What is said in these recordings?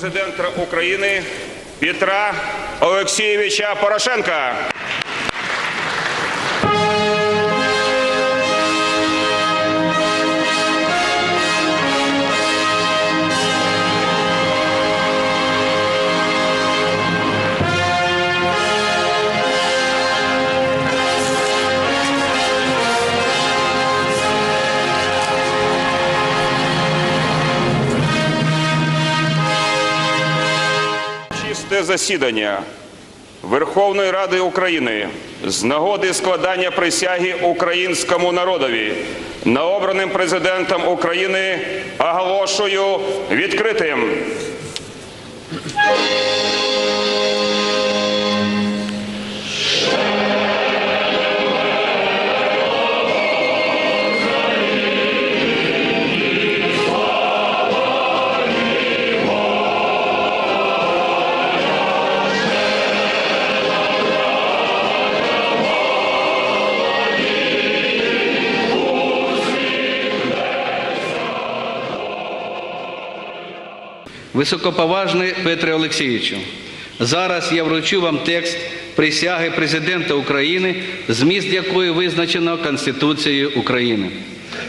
президента України Петра Олексійовича Порошенка. Чисте засідання Верховної Ради України з нагоди складання присяги українському народові новообраним президентом України оголошую відкритим. Високоповажний Петре Олексійовичу, зараз я вручу вам текст присяги президента України, зміст якої визначено Конституцією України.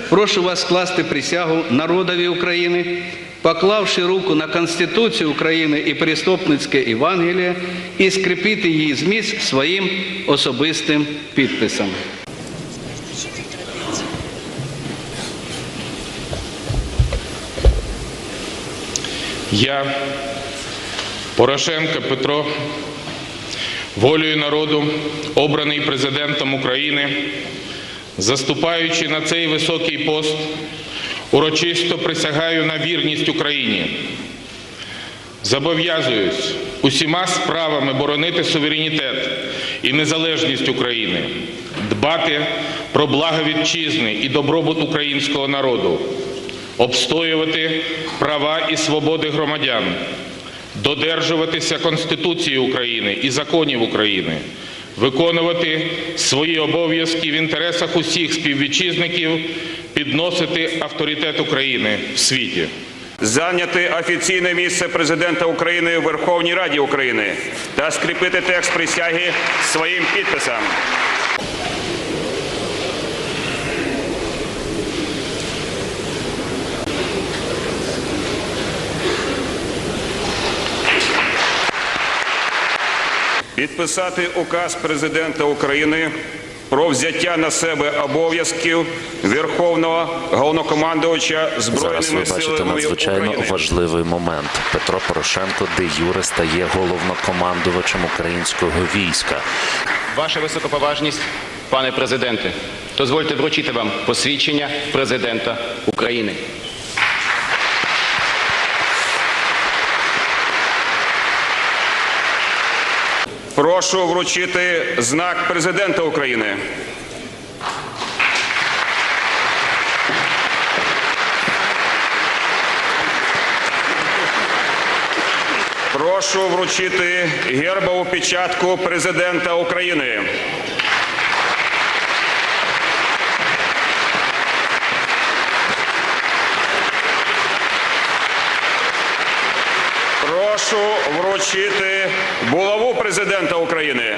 Прошу вас скласти присягу народові України, поклавши руку на Конституцію України і Преступницьке Євангеліє, і скріпити її зміст своїм особистим підписом. Я, Порошенко Петро, волею народу, обраний президентом України, заступаючи на цей високий пост, урочисто присягаю на вірність Україні. Зобов'язуюсь усіма справами боронити суверенітет і незалежність України, дбати про благо вітчизни і добробут українського народу, обстоювати права і свободи громадян, додержуватися Конституції України і законів України, виконувати свої обов'язки в інтересах усіх співвітчизників, підносити авторитет України в світі. Зайняти офіційне місце президента України у Верховній Раді України та скріпити текст присяги своїм підписом. Підписати указ президента України про взяття на себе обов'язків Верховного головнокомандувача Зараз ви бачите надзвичайно України. важливий момент. Петро Порошенко де юре стає головнокомандувачем українського війська. Ваша високоповажність, пане президенте, дозвольте вручити вам посвідчення президента України. Прошу вручити знак президента України. Прошу вручити гербову печатку президента України. Прошу вручити булаву президента України.